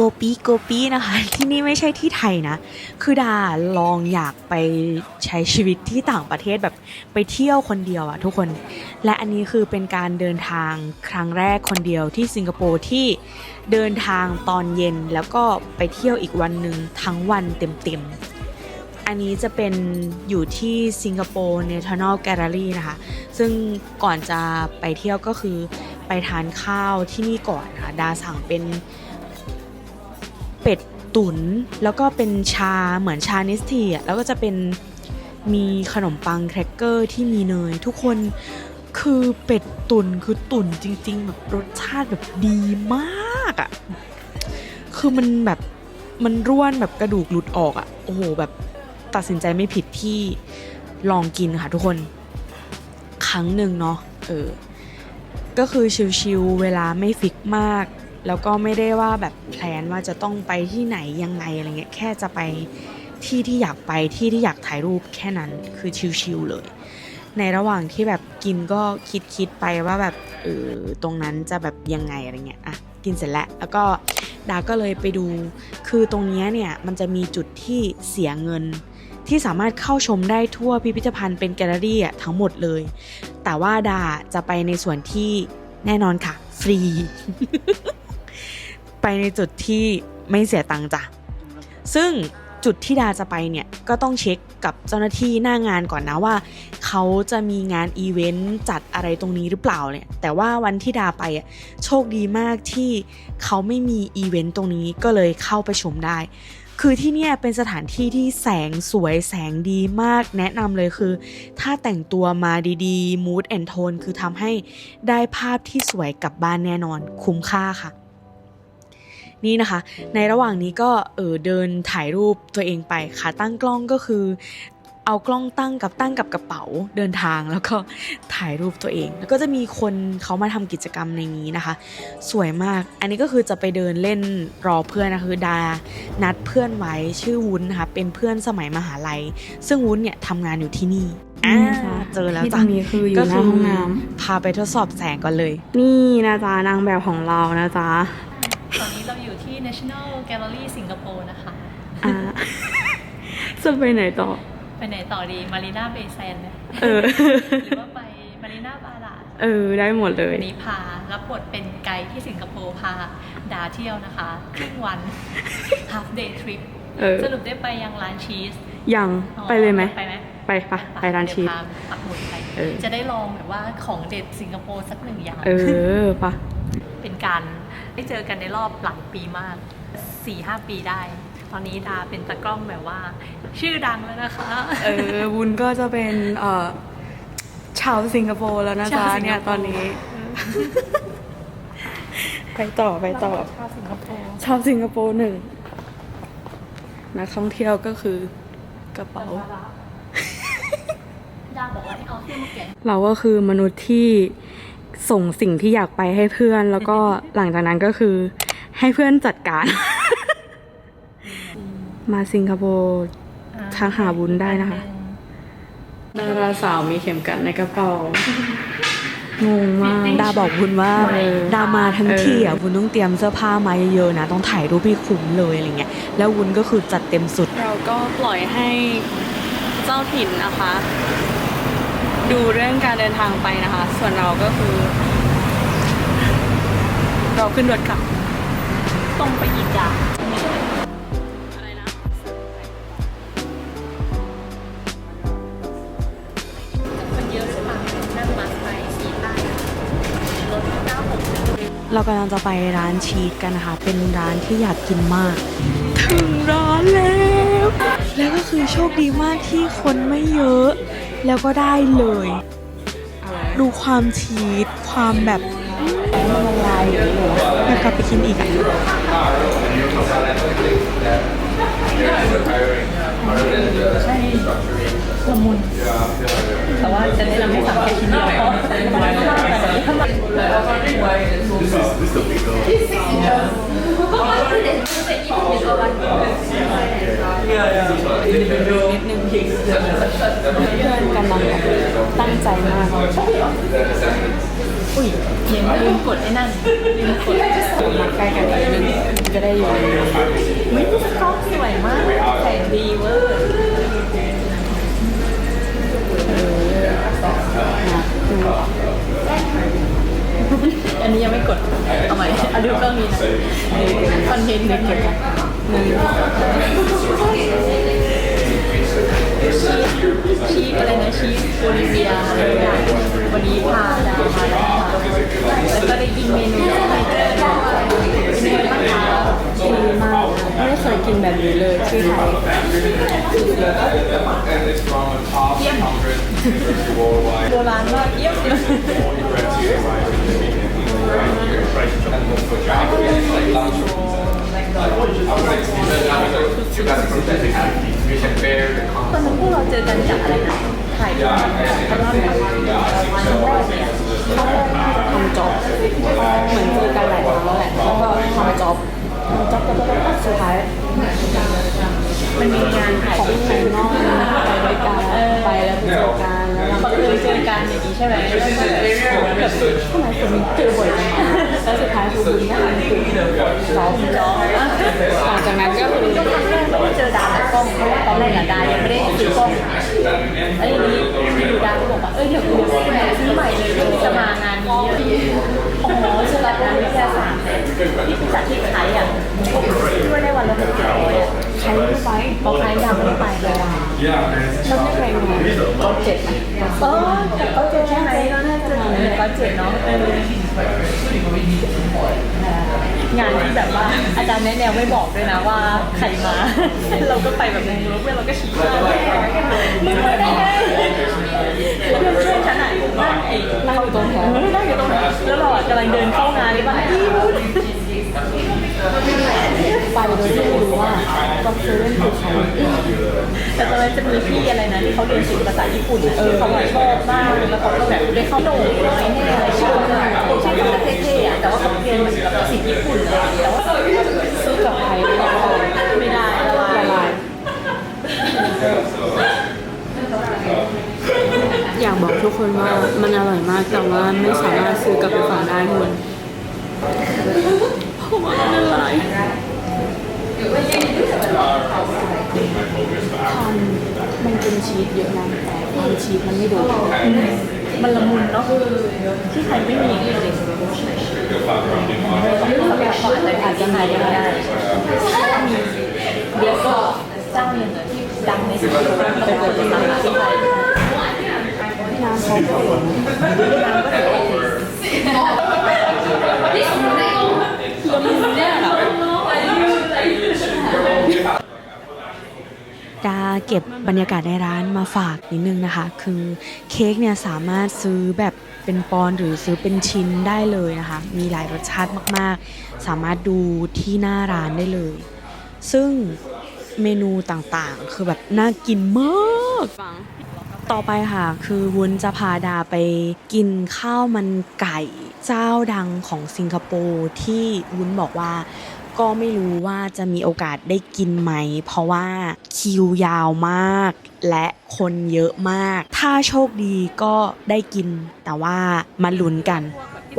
โกปีโกปีนะคะ ที่นี่ไม่ใช่ที่ไทยนะ คือดาลองอยากไปใช้ชีวิตที่ต่างประเทศแบบไปเที่ยวคนเดียวอะทุกคน และอันนี้คือเป็นการเดินทางครั้งแรกคนเดียวที่สิงคโปร์ที่เดินทางตอนเย็นแล้วก็ไปเที่ยวอีกวันหนึ่งทั้งวันเต็มๆอันนี้จะเป็นอยู่ที่สิงคโปร์ National Gallery นะคะ ซึ่งก่อนจะไปเที่ยวก็คือไปทานข้าวที่นี่ก่อนค่ะ ดาสั่งเป็น เป็ดตุน๋นแล้วก็เป็นชาเหมือนชาเนสทีอะแล้วก็จะเป็นมีขนมปังแครกเกอร์ที่มีเนย ทุกคนคือเป็ดตุน๋นคือตุ๋นจริง ๆ แบบรสชาติแบบดีมากอะคือมันแบบมันร่วนแบบกระดูกหลุดออกอะโอ้โหแบบตัดสินใจไม่ผิดที่ลองกินค่ะทุกคนครั้งหนึ่งเนาะเออก็คือชิลๆเวลาไม่ฟิกมาก แล้วก็ไม่ได้ว่าแบบแพลนว่าจะต้องไปที่ไหนยังไงอะไรเงี้ยแค่จะไปที่ที่อยากไปที่ที่อยากถ่ายรูปแค่นั้นคือชิลๆเลย ในระหว่างที่แบบกินก็คิดคิดๆไปว่าแบบเออตรงนั้นจะแบบยังไงอะไรเงี้ยอะกินเสร็จแล้วแล้วก็ดาก็เลยไปดู คือตรงเนี้ยเนี่ยมันจะมีจุดที่เสียเงินที่สามารถเข้าชมได้ทั่วพิพิธภัณฑ์เป็นแกลเลอรี่อะทั้งหมดเลย แต่ว่าดาจะไปในส่วนที่แน่นอนค่ะ ฟรี ไปในจุดที่ไม่เสียตังค์จ้ะ ซึ่งจุดที่ดาจะไปเนี่ย ก็ต้องเช็คกับเจ้าหน้าที่หน้างานก่อนนะว่า เขาจะมีงานอีเวนต์จัดอะไรตรงนี้หรือเปล่าเนี่ย แต่ว่าวันที่ดาไปอะโชคดีมากที่เขาไม่มีอีเวนต์ตรงนี้ก็เลยเข้าไปชมได้ คือที่เนี่ยเป็นสถานที่ที่แสงสวยแสงดีมากแนะนำเลยคือ ถ้าแต่งตัวมาดีๆ mood and tone คือทำให้ได้ภาพที่สวยกลับบ้านแน่นอนคุ้มค่าค่ะ นี่นะคะ ในระหว่างนี้ก็เออเดินถ่ายรูปตัวเองไปขาตั้งกล้องก็คือ เอากล้องตั้งกับตั้งกับกระเป๋าเดินทางแล้วก็ถ่ายรูปตัวเอง แล้วก็จะมีคนเขามาทำกิจกรรมในนี้นะคะ สวยมาก อันนี้ก็คือจะไปเดินเล่นรอเพื่อนนะคะคือดา นัดเพื่อนไว้ชื่อวุ้นนะคะเป็นเพื่อนสมัยมหาลัย ซึ่งวุ้นเนี่ยทำงานอยู่ที่นี่อ่านี่นะคะเจอแล้วที่ตจ้ะรงนี้คืออยู่หน้าห้องน้พาไปทดสอบแสงก่อนเลยำนี่นะจ๊ะนางแบบของเรานะจ๊ะ ตอนนี้เราอยู่ที่ National Gallery สิงคโปร์นะคะอ่าจะไปไหนต่อ ไปไหนต่อดีมารีนาเบย์แซนเนี่ยเออ หรือว่าไปมารีนาบาลาเออ ได้หมดเลยวันนี้พา รับบทเป็นไกด์ที่สิงคโปร์พาดาเที่ยวนะคะครึ่งวัน half day trip เออ สรุปได้ไปยังร้านชีสยังอ๋อไปเลยไหมไปไหมไปปะไปร้านชีสเดี๋ยวพปักหมุดไปเออจะได้ลองแบบว่าของเด็ดสิงคโปร์สักหนึ่งอย่าง เออปะเป็นการ ได้เจอกันในรอบหลายปีมาก 4-5 ปีได้ ตอนนี้ดาเป็นตากล้องแบบว่า ชื่อดังแล้วนะคะ เออวุ้นก็จะเป็นเอ่อชาวสิงคโปร์แล้วนะจ๊ะชาวสิงคโปร์ เนี่ยตอนนี้ ไปต่อไปต่อ ชาวสิงคโปร์ชาวสิงคโปร์หนึ่งนักท่องเที่ยวก็คือกระเป๋า ดาบอกว่าให้เอาเครื่องมาแกะเราก็คือมนุษย์ที่ ส่งสิ่งที่อยากไปให้เพื่อน แล้วก็หลังจากนั้นก็คือ ให้เพื่อนจัดการ มาสิงคโปร์ทักหาวุ้นได้นะคะดาราสาวมีเข็มกัดในกระเป๋างงมากดาบอกวุ้นว่าเออดามาทั้งทีอะเออวุ้นต้องเตรียมเสื้อผ้ามาเยอะๆนะ ต้องถ่ายรูปให้คุ้มเลยอะไรเงี้ยแล้ววุ้นก็คือจัดเต็มสุด เราก็ปล่อยให้เจ้าถิ่นนะคะ ดูเรื่องการเดินทางไปนะคะ ส่วนเราก็คือ เราขึ้นรถกลับตรงไปอีกอะอะไรนะมันเยอะหรือเปล่างบัสไปสีต้รถ96เรากำลังจะไปร้านชีสกันนะคะ เป็นร้านที่อยากกินมาก ถึงร้านแล้ว แล้วก็คือโชคดีมากที่คนไม่เยอะ แล้วก็ได้เลย ดูความชีสความแบบมันละลายอยากกลับไปกินอีกอะแต่ว่าจะแนะนำให้สั่งแค่ชิ้นเดียวเพราะมันมากแต่นี้ถ้ามันนิดนึงเพื่อนกำลังตั้ง ใจมากอุ้ยเห็นลืมกดไอ้นั่นลืมกดมาใกล้กันนิดนึงจะได้อยู่ในนี้ไม่กล้องสวยมากแต่งดีเวอร์อันนี้ยังไม่กด เอาใหม่เอาดูกล้องนี้นะคอนเทนต์เนี่ยเกิดหนึ่ง ชีสอะไรนะชีสโบลิเวียอะไรอย่างวันนี้พาดาวมาแล้วแล้วก็ได้กินเมนูซิกเนเจอร์ด้วยเป็นไงบ้างคะดีมากไม่เคยกินแบบนี้เลยที่ไทยเยี่ยมโบราณมากเยี่ยมเลย ตอนนั้นพวกเราเจอกันจากอะไรนะถ่ายรูปกับตลอดแบบวันแรกเนี่ยทำจ็อบเหมือนเจอกันหลายครั้งแล้วแหละแล้วก็ทำจ็อบทำจ็อบแล้วก็สุดท้ายมันมีงานถ่ายของรูปภายนอกไปด้วยกันไปแล้วไปเจอกันแล้วเราบังเอิญเจอกันอย่างนี้ใช่ไหมแล้วก็แบบทำไมคนเจอบ่อยจังแล้วสุดท้ายคือบุญนะคะคือจ็อบจอหลังจากนั้นก็คือ อดาจากกล้องเพราะว่าตอนแรกอะดายังไม่ได้ซื้อกล้องไอ้วทีนี้อยู่ดาวก็บอกว่าเอ้ยเดี๋ยวกูซื้อใหม่เลยเดี๋ยวจะมางานนี้อ๋อใช่แล้วงานวิทยาศาสตร์ที่ไปจัดที่ไทยอะที่ว่าได้วันละหกร้อยอะใช้ไม่ไปพอไทยดำไม่ไปเลยอะชอบไม่ไปงานจ็เจ็ดเออแต่เขาเจอใช่ไหมก็น่าจะเขาเนาะ งานที่แบบว่าอาจารย์แนะแนวไม่บอกด้วยนะว่าใครมา เราก็ไปแบบงงแล้วเพื่อนเราก็ชี้หน้ามึงมาได้ไงแล้วเพื่อนเพื่อนฉันอะนั่งไอ้นั่งอยู่ตรงแถวนั่งอยู่ตรงนั้นแล้วเราอะกำลังเดินเข้างานเลยป่ะพี่พูด ไปโดยที่ไม่รู้ว่าจ็อบเซเว่นคือใครแต่ตอนนั้นจะมีพี่อะไรนะที่เขาเรียนศิลปภาษาญี่ปุ่นเออเขาชอบมากแล้วเขาก็แบบได้เข้าโหน่น้อยแน่อะไรชื่ออะไรชื่อเขาเท่ๆอะแต่ว่าเขาเรียนเหมือนกับศิลป์ญี่ปุ่นเลยแต่ว่าซื้อกับใครไม่ได้ไม่ได้ละลาละยลายอยากบอกทุกคนว่ามันอร่อยมากแต่ว่าไม่สามารถซื้อกลับไปฝากได้ทุกคน เพราะว่ามันละลายความมันเป็นชีสเยอะนะแต่ความชีสมันไม่โดนมันละมุนเนาะที่ไทยไม่มีเขาแบบเขาอาจจะอาจจะหายังไม่ได้มีเดี๋ยวก็เจ้าหนึ่งที่ดังในสิงคโปร์แล้วก็เปิดเป็นสาขาที่ไทยน้ำเขาเปลี่นน้ำก็ถือว่าดี ละมุนมากอะดาเก็บบรรยากาศในร้านมาฝากนิดนึงนะคะ คือเค้กเนี่ยสามารถซื้อแบบเป็นปอนหรือซื้อเป็นชิ้นได้เลยนะคะ มีหลายรสชาติมากๆ สามารถดูที่หน้าร้านได้เลย ซึ่งเมนูต่างๆ คือแบบน่ากินมาก ต่อไปค่ะ คือวุ้นจะพาดาไปกินข้าวมันไก่ เจ้าดังของสิงคโปร์ที่วุ้นบอกว่าก็ไม่รู้ว่าจะมีโอกาสได้กินไหม เพราะว่าคิวยาวมาก และคนเยอะมาก ถ้าโชคดีก็ได้กิน แต่ว่ามาลุ้นกัน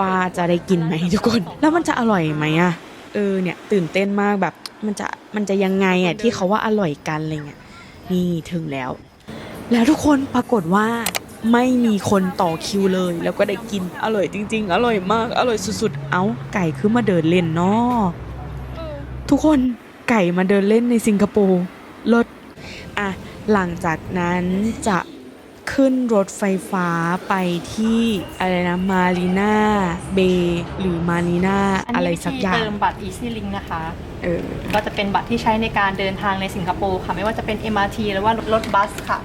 ว่าจะได้กินไหมทุกคน แล้วมันจะอร่อยไหมอะเออเนี่ยตื่นเต้นมากแบบมันจะมันจะยังไงอะที่เขาว่าอร่อยกันอะไรเงี้ยนี่ถึงแล้ว แล้วทุกคนปรากฏว่า ไม่มีคนต่อคิวเลย แล้วก็ได้กินอร่อยจริง ๆ อร่อยมาก อร่อยสุดๆ เอ้าไก่คือมาเดินเล่นเนาะทุกคนไก่มาเดินเล่นในสิงคโปร์รถอะหลังจากนั้นจะขึ้นรถไฟฟ้าไปที่อะไรนะมารีนาเบหรือมารีนาอะไรสักอย่างเติมบัตร Easy Link นะคะเออก็จะเป็นบัตรที่ใช้ในการเดินทางในสิงคโปร์ค่ะ ไม่ว่าจะเป็น MRT หรือว่ารถบัสค่ะ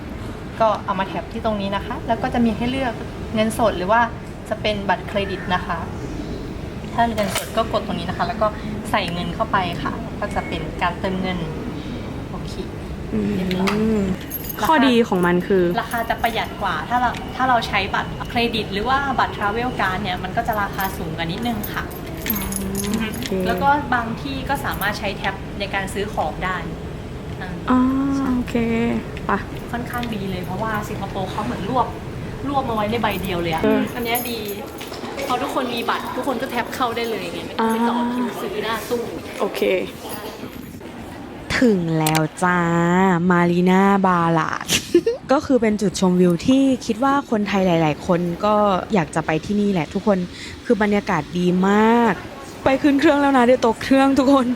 ก็เอามาแท็บที่ตรงนี้นะคะ แล้วก็จะมีให้เลือกเงินสดหรือว่าจะเป็นบัตรเครดิตนะคะ ถ้าเงินสดก็กดตรงนี้นะคะ แล้วก็ใส่เงินเข้าไปค่ะ ก็จะเป็นการเติมเงินโอเคอืมข้อดีของมันคือ ราคาจะประหยัดกว่าถ้าเราถ้าเราใช้บัตรเครดิต หรือว่าบัตรทราเวลการ์ดเนี่ยมันก็จะราคาสูงกันนิดนึงค่ะเคแล้วก็บางที่ก็สามารถใช้แท็บในการซื้อของได้อ่าอ๋อโอเคไปะ ค่อนข้างดีเลยเพราะว่าสิงคโปร์เขาเหมือนรวบรวบมาไว้ในใบเดียวเลยอะเอออันเนี้ยดีพอทุกคนมีบัตร ทุกคนก็แท็บเข้าได้เลยไงไม่ต้องไปต่อคิวซื้อหน้าตู้ โอเค ถึงแล้วจ้า มารีนาบาลาด ก็คือเป็นจุดชมวิวที่คิดว่าคนไทยหลาย ๆ คนก็อยากจะไปที่นี่แหละทุกคนคือบรรยากาศดีมาก ไปขึ้นเครื่องแล้วนะเดี๋ยวตกเครื่องทุกคน